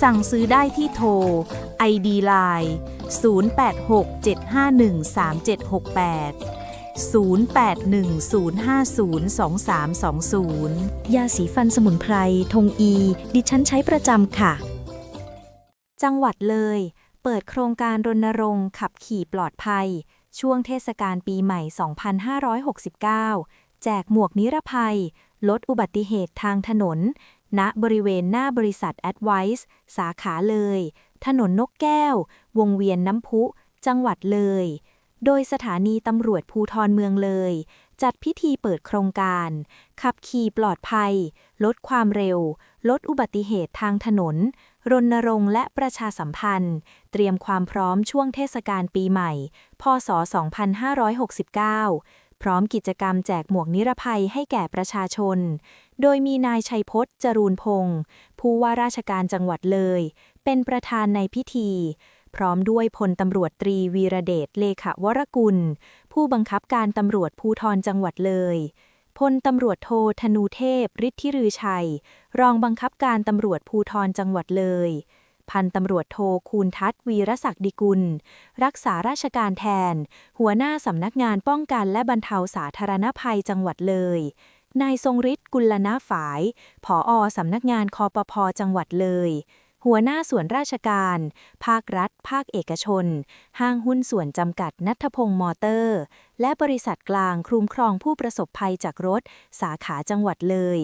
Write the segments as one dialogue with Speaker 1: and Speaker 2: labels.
Speaker 1: สั่งซื้อได้ที่โทร ID Line 0867513768 0810502320
Speaker 2: ยาสีฟันสมุนไพร ทงอี ดิฉันใช้ประจำค่ะ
Speaker 1: จังหวัดเลย เปิดโครงการรณรงค์ขับขี่ปลอดภัย ช่วงเทศกาลปีใหม่ 2569 แจกหมวกนิรภัย ลดอุบัติเหตุทางถนน ณบริเวณหน้าบริษัท Advice สาขาเลย ถนนนกแก้ว วงเวียนน้ำพุ จังหวัดเลย โดยสถานีตำรวจภูทรเมืองเลย จัดพิธีเปิดโครงการ ขับขี่ปลอดภัย ลดความเร็ว ลดอุบัติเหตุทางถนน รณรงค์และประชาสัมพันธ์ เตรียมความพร้อมช่วงเทศกาลปีใหม่ พศ 2569 พร้อมกิจกรรมแจกหมวกนิรภัยให้แก่ประชาชน โดยมีนายชัยพจน์จรูนพงศ์ผู้ว่าราชการจังหวัดเลย เป็นประธานในพิธี พร้อมด้วยพลตำรวจตรีวีระเดชเลขวรกุล ผู้บังคับการตำรวจภูทรจังหวัดเลยพลตำรวจโทธนูเทพฤทธิรือชัย รองบังคับการตำรวจภูทรจังหวัดเลย พันตำรวจโทคูณทัศน์วีรศักดิกุล รักษาราชการแทน หัวหน้าสำนักงานป้องกันและบรรเทาสาธารณภัยจังหวัดเลย นายทรงฤทธิ์กุลนาฝาย ผออสำนักงานคอปพจังหวัดเลย หัวหน้าส่วนราชการ ภาครัฐ ภาคเอกชน ห้างหุ้นส่วนจำกัดนัทพงศ์มอเตอร์ และบริษัทกลางคุ้มครองผู้ประสบภัยจากรถ สาขาจังหวัดเลย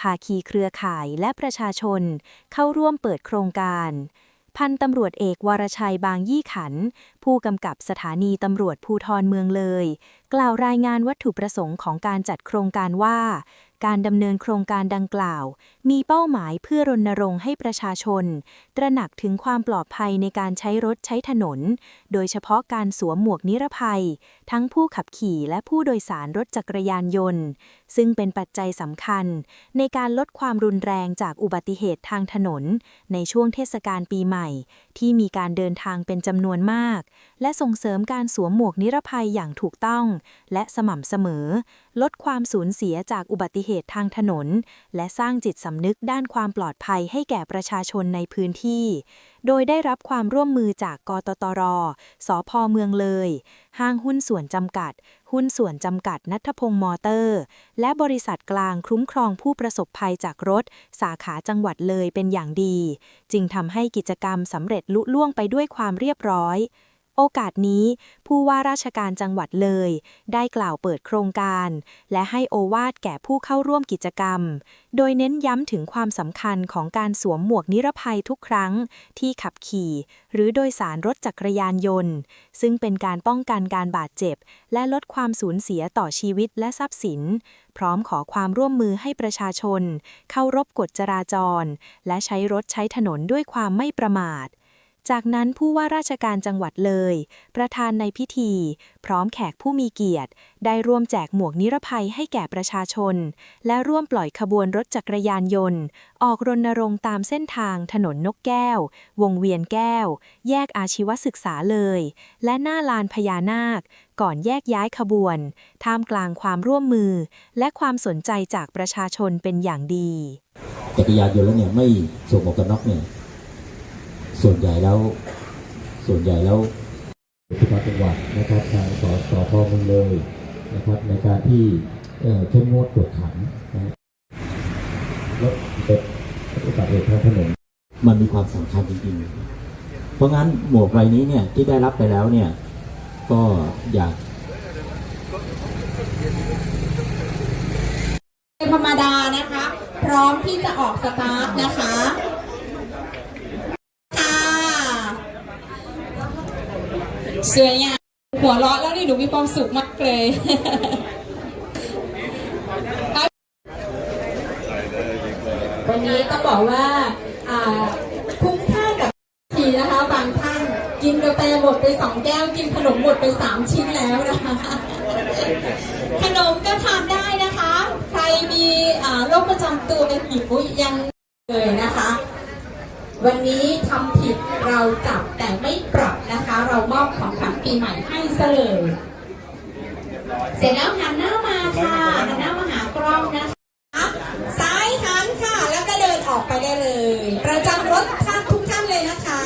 Speaker 1: ภาคีเครือข่ายและประชาชน เข้าร่วมเปิดโครงการ พันตำรวจเอกวรชัยบางยี่ขัน ผู้กำกับสถานีตำรวจภูทรเมืองเลย กล่าวรายงานวัตถุประสงค์ของการจัดโครงการว่า การดำเนินโครงการดังกล่าว มีเป้าหมายเพื่อรณรงค์ให้ประชาชน ตระหนักถึงความปลอดภัยในการใช้รถใช้ถนน โดยเฉพาะการสวมหมวกนิรภัย ทั้งผู้ขับขี่และผู้โดยสารรถจักรยานยนต์ ซึ่งเป็นปัจจัยสำคัญ ในการลดความรุนแรงจากอุบัติเหตุทางถนน ในช่วงเทศกาลปีใหม่ ที่มีการเดินทางเป็นจำนวนมาก และส่งเสริมการสวมหมวกนิรภัยอย่างถูกต้อง และสม่ำเสมอ ลดความสูญเสียจากอุบัติเหตุเหตุทางถนน และสร้างจิตสำนึกด้านความปลอดภัยให้แก่ประชาชนในพื้นที่ โดยได้รับความร่วมมือจากกตตร สพเมืองเลย ห้างหุ้นส่วนจำกัด หุ้นส่วนจำกัดนัทพงศ์มอเตอร์ และบริษัทกลางคุ้มครองผู้ประสบภัยจากรถ สาขาจังหวัดเลยเป็นอย่างดี จึงทำให้กิจกรรมสำเร็จลุล่วงไปด้วยความเรียบร้อย โอกาสนี้ ผู้ว่าราชการจังหวัดเลย ได้กล่าวเปิดโครงการ และให้โอวาดแก่ผู้เข้าร่วมกิจกรรม โดยเน้นย้ำถึงความสำคัญของการสวมหมวกนิรภัยทุกครั้ง ที่ขับขี่ หรือโดยสารรถจักรยานยนต์ ซึ่งเป็นการป้องกันการบาดเจ็บ และลดความสูญเสียต่อชีวิตและทรัพย์สิน พร้อมขอความร่วมมือให้ประชาชน เข้ารบกฎจราจร และใช้รถใช้ถนนด้วยความไม่ประมาท จากนั้นผู้ว่าราชการจังหวัดเลย ประธานในพิธี พร้อมแขกผู้มีเกียรติ ได้ร่วมแจกหมวกนิรภัยให้แก่ประชาชน และร่วมปล่อยขบวนรถจักรยานยนต์ ออกรณรงค์ตามเส้นทางถนนนกแก้ว วงเวียนแก้ว แยกอาชีวศึกษาเลย และหน้าลานพญานาค ก่อนแยกย้ายขบวน ท่ามกลางความร่วมมือ และความสนใจจากประชาชนเป็นอย่างดี
Speaker 3: จักรยานยนต์แล้วเนี่ยไม่สวมหมวกกันน็อกเนี่ย ส่วนใหญ่แล้ว ส่วนใหญ่แล้วพิพัฒน์จังหวัดนะครับทางสสพเมืองเลยนะครับ ในการที่เข้มงวดกวดขันนะรถเป็นอุบัติเหตุทางถนนมันมีความสำคัญจริงๆ เพราะงั้นหมวกใบนี้เนี่ยที่ได้รับไปแล้วเนี่ย ก็อยาก
Speaker 4: ธรรมดานะคะ พร้อมที่จะออกสตาร์ทนะคะ สวยงามหัวเราะแล้วนี่หนูมีความสุขมากเลยวันนี้ต้องบอกว่าคุ้มค่ากับทีนะคะ บางท่านกินกาแฟหมดไปสองแก้ว กินขนมหมดไปสามชิ้นแล้วนะคะขนมก็ทานได้นะคะ ใครมีโรคประจำตัวเป็นหิวยังเลยนะคะ วันนี้ทำผิดเราจับแต่ไม่ปรับนะคะ เรามอบของขวัญปีใหม่ให้ซะเลยเสร็จแล้วหันหน้ามาค่ะหันหน้ามาหากล้องนะคะ ซ้ายหันค่ะ แล้วก็เดินออกไปได้เลย ประจำรถท่านทุกท่านเลยนะคะ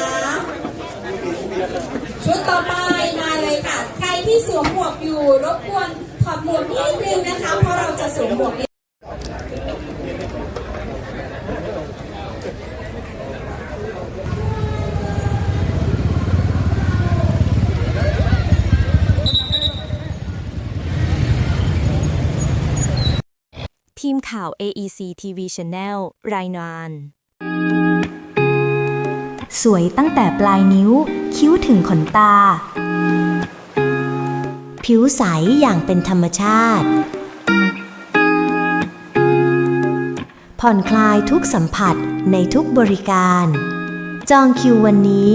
Speaker 4: ชุดต่อไปมาเลยค่ะ ใครที่สวมหมวกอยู่รบกวนถอดหมวกนิดนึงนะคะ เพราะเราจะสวมหมวก
Speaker 1: ทีมข่าว AEC TV Channel รายงาน
Speaker 2: สวยตั้งแต่ปลายนิ้ว คิ้วถึงขนตา ผิวใสอย่างเป็นธรรมชาติ ผ่อนคลายทุกสัมผัสในทุกบริการ จองคิววันนี้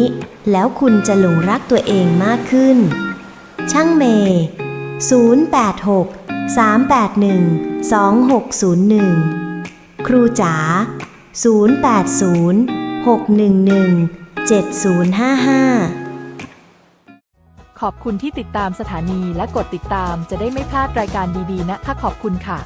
Speaker 2: แล้วคุณจะหลงรักตัวเองมากขึ้น ช่างเมย์086 381 2601 ครูจ๋า 080 611 7055
Speaker 5: ขอบคุณที่ติดตามสถานีและกดติดตามจะได้ไม่พลาดรายการดีๆนะคะขอบคุณค่ะ